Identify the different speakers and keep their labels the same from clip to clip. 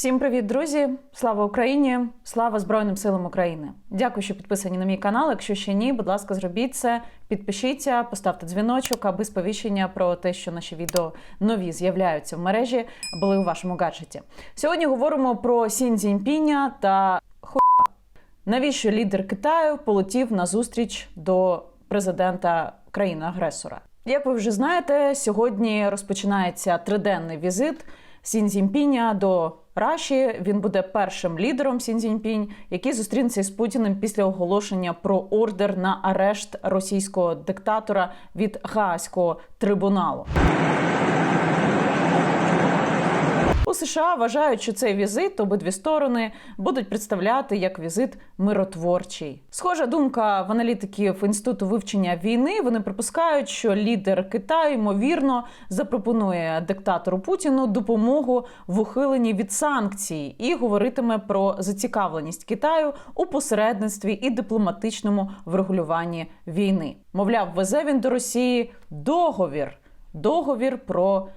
Speaker 1: Всім привіт, друзі! Слава Україні! Слава Збройним силам України! Дякую, що підписані на мій канал. Якщо ще ні, будь ласка, зробіть це, підпишіться, поставте дзвіночок, аби сповіщення про те, що наші відео нові з'являються в мережі, були у вашому гаджеті. Сьогодні говоримо про Сінь Цзіньпіня та хуя. Навіщо лідер Китаю полетів на зустріч до президента країни-агресора? Як ви вже знаєте, сьогодні розпочинається триденний візит Сінь Цзіньпіня до Раші. Він буде першим лідером Сінзіньпінь, який зустрінеться з Путіним після оголошення про ордер на арешт російського диктатора від Гаазького трибуналу. У США вважають, що цей візит обидві сторони будуть представляти як візит миротворчий. Схожа думка в аналітиків інституту вивчення війни. Вони припускають, що лідер Китаю ймовірно запропонує диктатору Путіну допомогу в ухиленні від санкцій і говоритиме про зацікавленість Китаю у посередництві і дипломатичному врегулюванні війни. Мовляв, везе він до Росії договір, договір про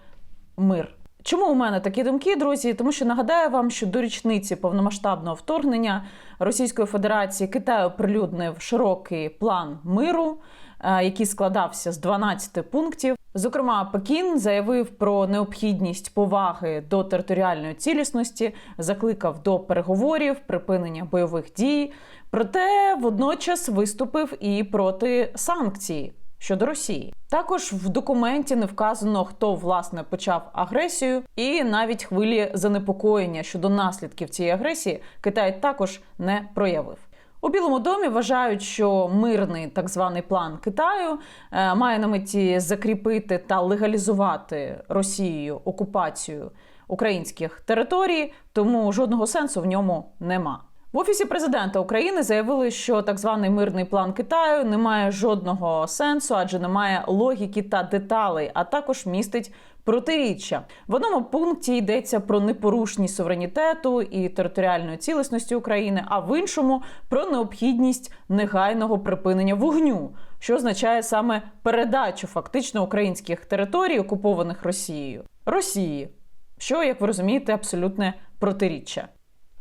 Speaker 1: мир. Чому у мене такі думки, друзі? Тому що нагадаю вам, що до річниці повномасштабного вторгнення Російської Федерації Китай оприлюднив широкий план миру, е, який складався з 12 пунктів. Зокрема, Пекін заявив про необхідність поваги до територіальної цілісності, закликав до переговорів, припинення бойових дій. Проте водночас виступив і проти санкцій щодо Росії. Також в документі не вказано, хто власне почав агресію, і навіть хвилі занепокоєння щодо наслідків цієї агресії Китай також не проявив. У Білому домі вважають, що мирний так званий план Китаю е, має на меті закріпити та легалізувати Росією окупацію українських територій, тому жодного сенсу в ньому нема. В офісі президента України заявили, що так званий мирний план Китаю не має жодного сенсу, адже немає логіки та деталей, а також містить протиріччя. В одному пункті йдеться про непорушність суверенітету і територіальної цілісності України, а в іншому про необхідність негайного припинення вогню, що означає саме передачу фактично українських територій, окупованих Росією Росії, що як ви розумієте, абсолютне протиріччя.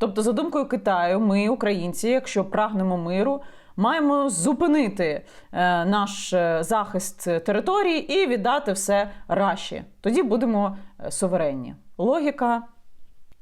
Speaker 1: Тобто, за думкою Китаю, ми, українці, якщо прагнемо миру, маємо зупинити е, наш е, захист території і віддати все Раші. Тоді будемо е, суверенні. Логіка.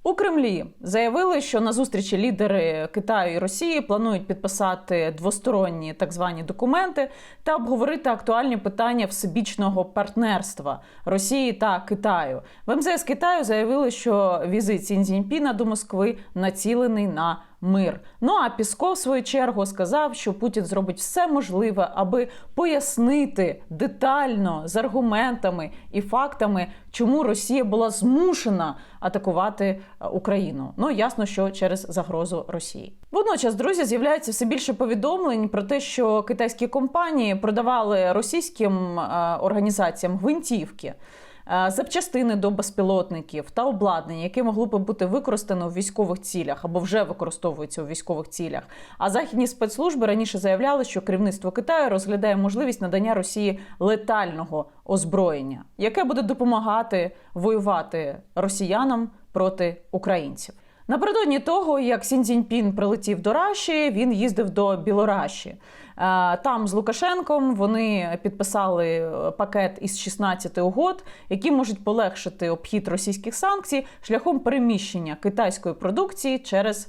Speaker 1: У Кремлі заявили, що на зустрічі лідери Китаю і Росії планують підписати двосторонні так звані документи та обговорити актуальні питання всебічного партнерства Росії та Китаю. В МЗС Китаю заявили, що візит Сінзіньпіна до Москви націлений на мир. Ну а Пісков, в свою чергу, сказав, що Путін зробить все можливе, аби пояснити детально з аргументами і фактами, чому Росія була змушена атакувати е, Україну. Ну ясно, що через загрозу Росії. Водночас, друзі, з'являється все більше повідомлень про те, що китайські компанії продавали російським е, організаціям гвинтівки. Е, запчастини до безпілотників та обладнання, яке могло би бути використано у військових цілях або вже використовується у військових цілях. А західні спецслужби раніше заявляли, що керівництво Китаю розглядає можливість надання Росії летального озброєння, яке буде допомагати воювати росіянам проти українців. Напередодні того, як Сін Цзіньпін прилетів до Раші, він їздив до Білораші. Е, там з Лукашенком вони підписали е, пакет із 16 угод, які можуть полегшити обхід російських санкцій шляхом переміщення китайської продукції через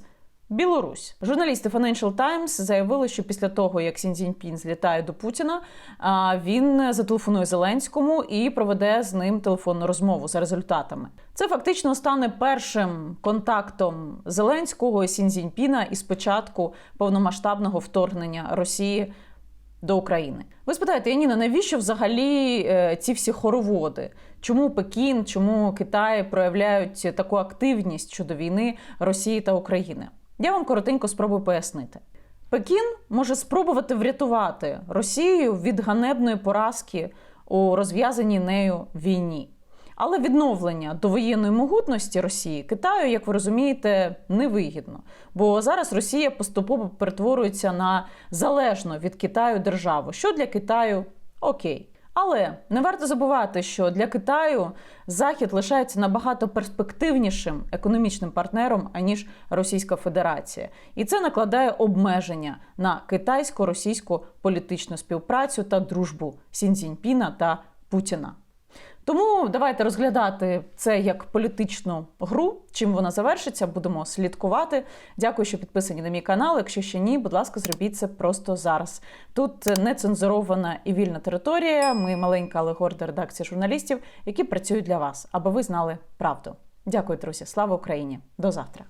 Speaker 1: Білорусь. Журналісти Financial Times заявили, що після того, як Сін Цзіньпін злітає до Путіна, він зателефонує Зеленському і проведе з ним телефонну розмову за результатами. Це фактично стане першим контактом Зеленського і Сін Цзіньпіна із початку повномасштабного вторгнення Росії. До України. Ви спитаєте, Яніна, навіщо взагалі е, ці всі хороводи? Чому Пекін, чому Китай проявляють таку активність щодо війни Росії та України? Я вам коротенько спробую пояснити. Пекін може спробувати врятувати Росію від ганебної поразки у розв'язаній нею війні. Але відновлення довоєнної могутності Росії Китаю, як ви розумієте, невигідно. Бо зараз Росія поступово перетворюється на залежну від Китаю державу, що для Китаю окей. Але не варто забувати, що для Китаю Захід лишається набагато перспективнішим економічним партнером аніж Російська Федерація, і це накладає обмеження на китайсько-російську політичну співпрацю та дружбу Сіньцзіньпіна та Путіна. Тому давайте розглядати це як політичну гру. Чим вона завершиться, будемо слідкувати. Дякую, що підписані на мій канал. Якщо ще ні, будь ласка, зробіть це просто зараз. Тут нецензурована і вільна територія. Ми маленька, але горда редакція журналістів, які працюють для вас, аби ви знали правду. Дякую, друзі. Слава Україні! До завтра.